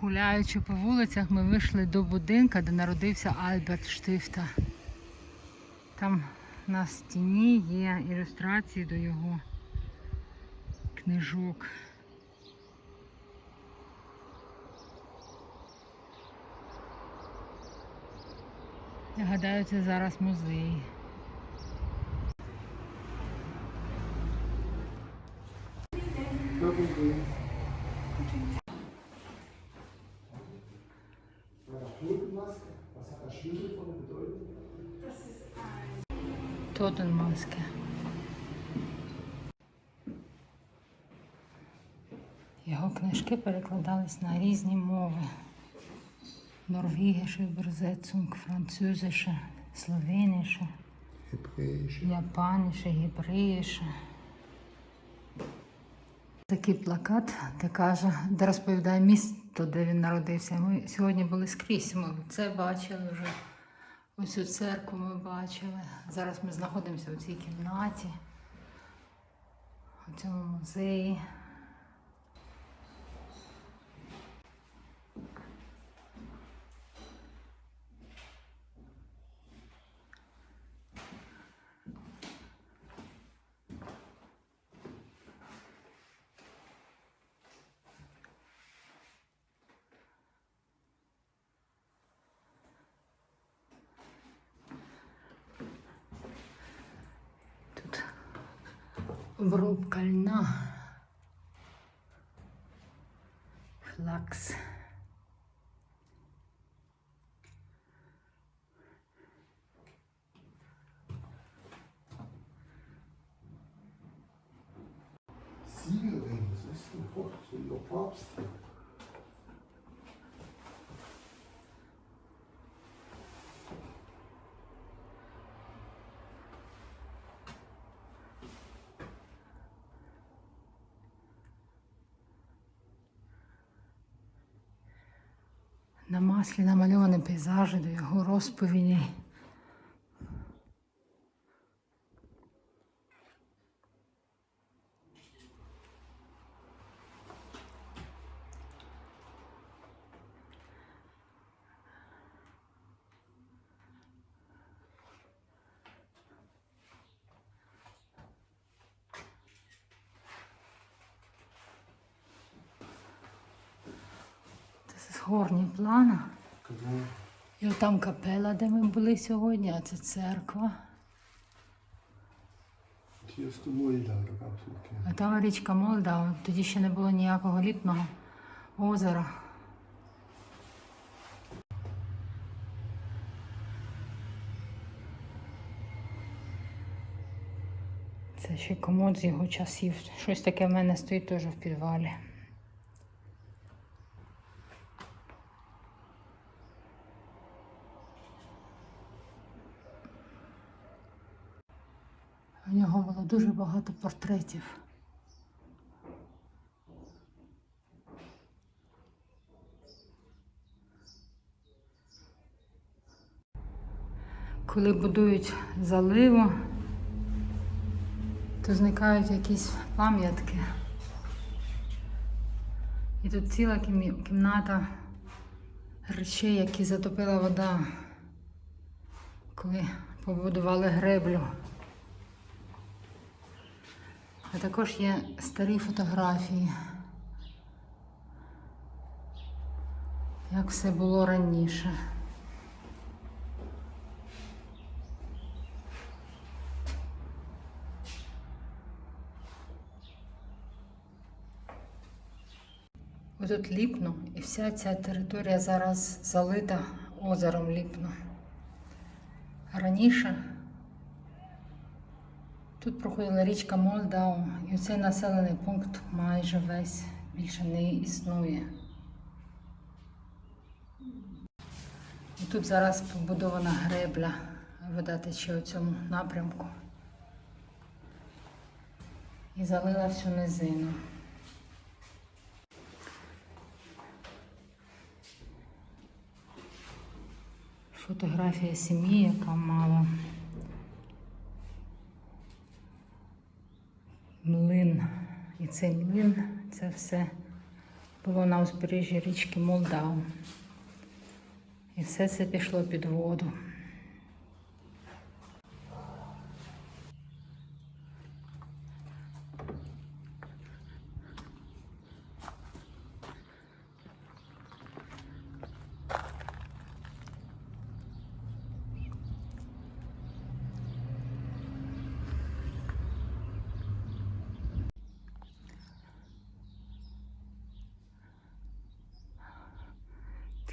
Гуляючи по вулицях, ми вийшли до будинка, де народився Альберт Штифта. Там на стіні є ілюстрації до його книжок. Я гадаю, це зараз музей. Тотенмаски. Його книжки перекладались на різні мови. Норвегіше, Берзецунг, французише, словеніше, япаніше, гібреїше. Такий плакат, де каже, де розповідає місто, де він народився. Ми сьогодні були скрізь. Ми це бачили вже. Ось цю церкву ми бачили. Зараз ми знаходимося у цій кімнаті, у цьому музеї. Тут обробка льна. Флакс. На маслі намальовані пейзажі до його розповіді. Це з горні плана. І там капела, де ми були сьогодні, а це церква. А там річка Молдава. Тоді ще не було ніякого літного озера. Це ще комод з його часів. Щось таке в мене стоїть теж в підвалі. У нього було дуже багато портретів. Коли будують заливу, то зникають якісь пам'ятки. І тут ціла кімната речей, які затопила вода, коли побудували греблю. А також є старі фотографії. Як все було раніше. Отут ліпно, і вся ця територія зараз залита озером ліпно. Раніше Тут проходила річка Молдау, і цей населений пункт майже весь більше не існує. І тут зараз побудована гребля, вода тече у цьому напрямку. І залила всю низину. Фотографія сім'ї, яка мала млин це все було на узбережжі річки Молдау. І все це пішло під воду.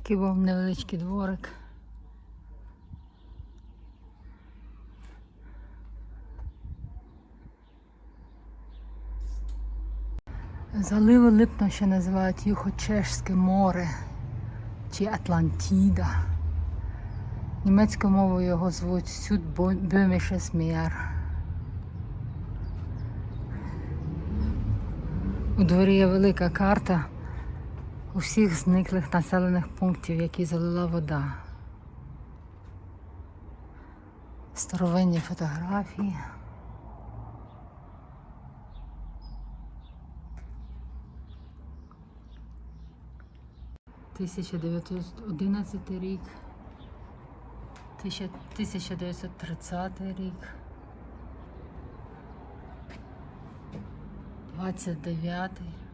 Такий був невеличкий дворик. Заливи Липно ще називають Юхо-Чешське море чи Атлантіда. Німецькою мовою його звуть Südböhmisches Meer. У дворі є велика карта усіх зниклих населених пунктів, які залила вода. Старовинні фотографії. Тисяча рік, тисяча- 1930 рік, 29-й.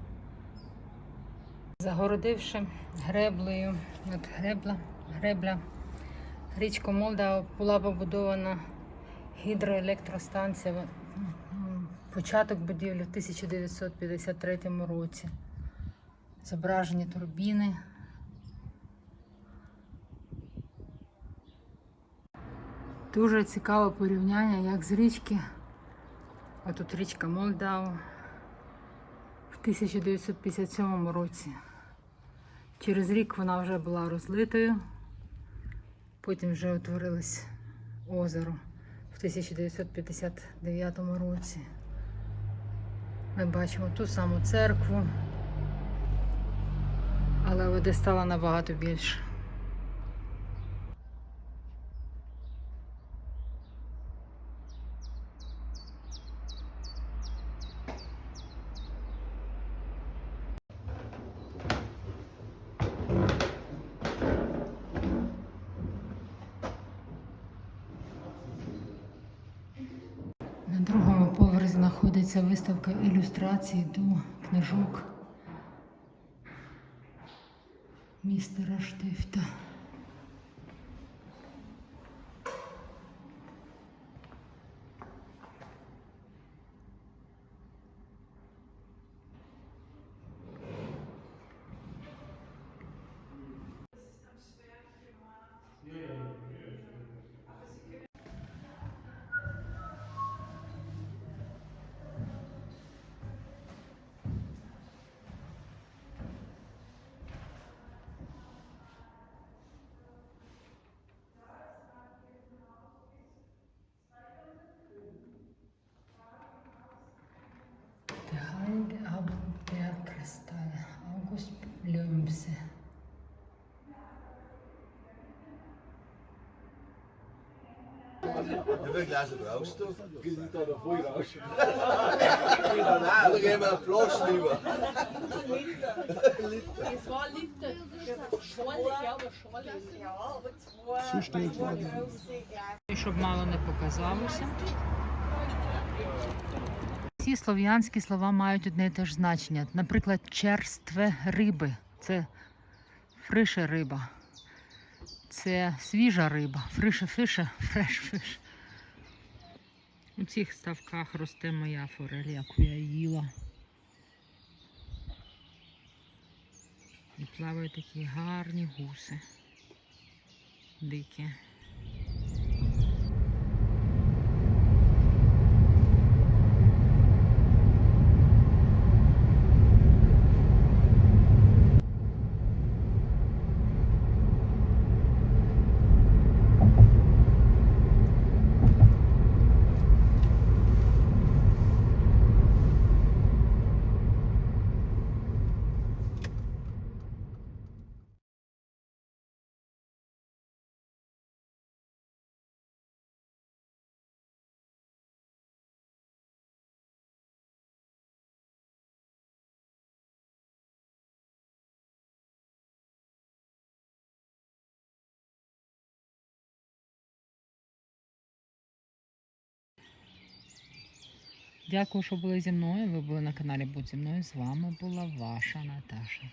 Загородивши греблею, от гребла, гребля, річку Молдау була побудована гідроелектростанція. Початок будівлі в 1953 році. Зображені турбіни. Дуже цікаве порівняння, як з річки. Отут річка Молдау в 1957 році. Через рік вона вже була розлитою, потім вже утворилось озеро в 1959 році. Ми бачимо ту саму церкву, але води стало набагато більше. Знаходиться виставка ілюстрацій до книжок містера Штифта. Der Je wil glas raus, du? Geht da noch voll raus. Alle gehen mal Flaschen lieber. Es war Liter. Schorle, ja, aber Schorle. Ja, aber zwei, große Gläser. Щоб мало не показалося. Ці слов'янські слова мають одне і те ж значення. Наприклад, черстве риби це фрише риба. Це свіжа риба. Фрише фише, фреш фиш. У цих ставках росте моя форель, яку я їла. І плавають такі гарні гуси. Дикі. Дякую, що були зі мною. Ви були на каналі Будь зі мною. З вами була ваша Наташа.